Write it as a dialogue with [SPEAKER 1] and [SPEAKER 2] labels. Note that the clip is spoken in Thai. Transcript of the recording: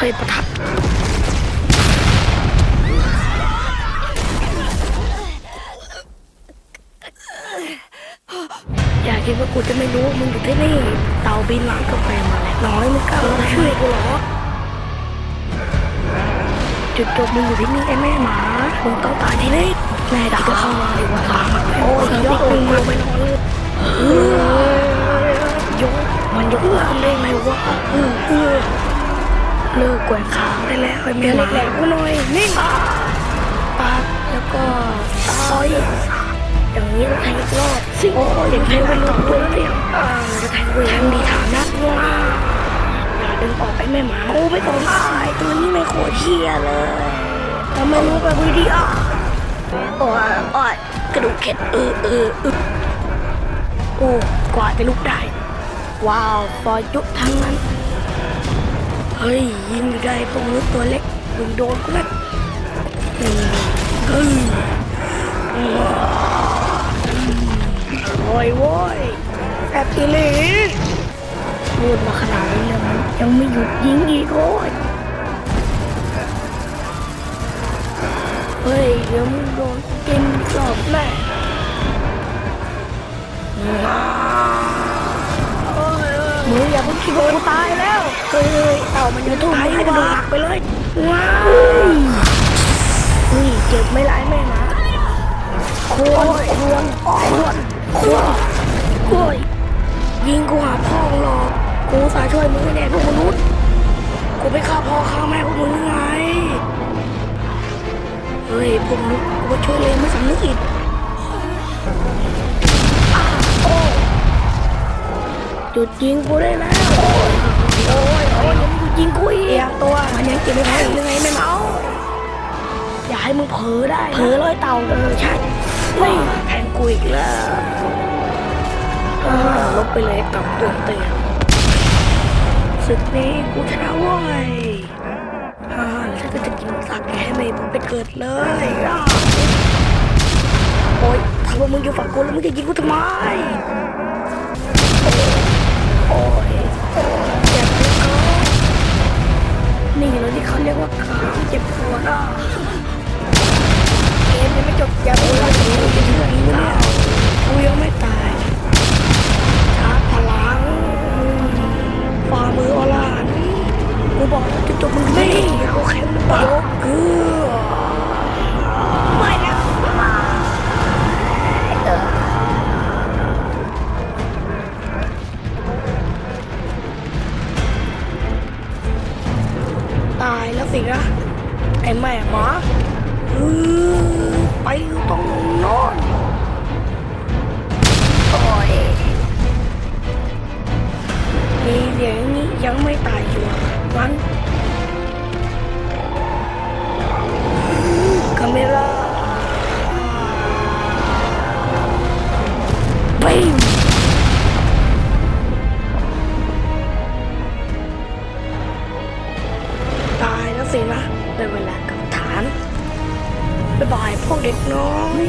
[SPEAKER 1] เฮ้ยประทับอย่าคิดว่ากูจะไม่รู้มึงอยู่ที่นี่เตาบินร้านกาแฟมาแล้วน้อยมึงกล้ามาช่วยกูเหรอจุดจบมึงอยู่ที่นี่ไอ้แม่หมามึงต้องตายที่นี่แม่ที่ก็เข้ามาดีกว่าโอ้ยยกมึงลงไปนอนเลยยกมันยกขึ้นได้ไหมวะ เลิกแกว่งขางได้แล้วไอ้แม่หมาแหลกๆกูหน่อยนี่ปากแล้วก็ซอยอย่างนี้ต้องแทงอีกรอบสิอย่างแทงเป็นรอบตัวแล้วเนี่ยอ่าจะแทงเวรดีฐานะว้าอย่าดึงออกไปแม่หมาโอ้ไม่ต้องตายตัวนี้ไม่โคตรเชียเลยทำไมรู้แบบวิดีโอโอ้ยโอ้ยกระดูกเข็ดเออเออเออโอ้กว่าจะลุกได้ ว้าวซอยจุทั้งนั้น เฮ้ยยิงอยู่ได้พวกมนุษย์ตัวเล็กมึงโดนกูแล้วเฮ้ยว้อร่อยโว้ยแอบอีลีพูดมาขนาดนี้แล้วมันยังไม่หยุดยิงอีกโอ้ยเฮ้ยเดี๋ยวมึงโดนกินรอบแน่มึงอย่าเพิ่งคิดว่ากูตายแล้ว เฮ้ยเต่ามันจะทุ่มให้กระดูกหักไปเลย ว้าวเฮ้ยเจ็บไม่ร้ายแม่นะควรควรควรควรโอ้ยยิงกูหาพ่องหรอกกูสาช่วยมึงไอ้แน่พวกมนุษย์กูไปฆ่าพ่อฆ่าแม่พวกมึงยังไงเฮ้ยพวกมนุษย์กูมาช่วยเลยไม่สำนึกอีกอ้าวโอ้ หยุดยิงกูได้แล้วโอ้ยโอ้ยโอ้ยยังหยุดยิงกูอีกอย่างตัว มันยังเก็บไม่พออีกยังไงไม่เมาอย่าให้มึงเผลอได้เผลอเลยเต่าเออใช่ไม่แทงกูอีกแล้วอ่าลบไปเลยกับตัวเตียงศึกนี้กูชนะเว้ยอ่าแล้วฉันก็จะกินสักแกให้ไม่ผมไปเกิดเลยโอ๊ยถ้าว่ามึงอยู่ฝั่งกูแล้วมึงจะยิงกูทำไม โอ๊ นะไอ้แม่หมาไปอยู่ตรงโน้น สินะได้เวลากับฐาน บ๊ายบายพวกเด็กน้อย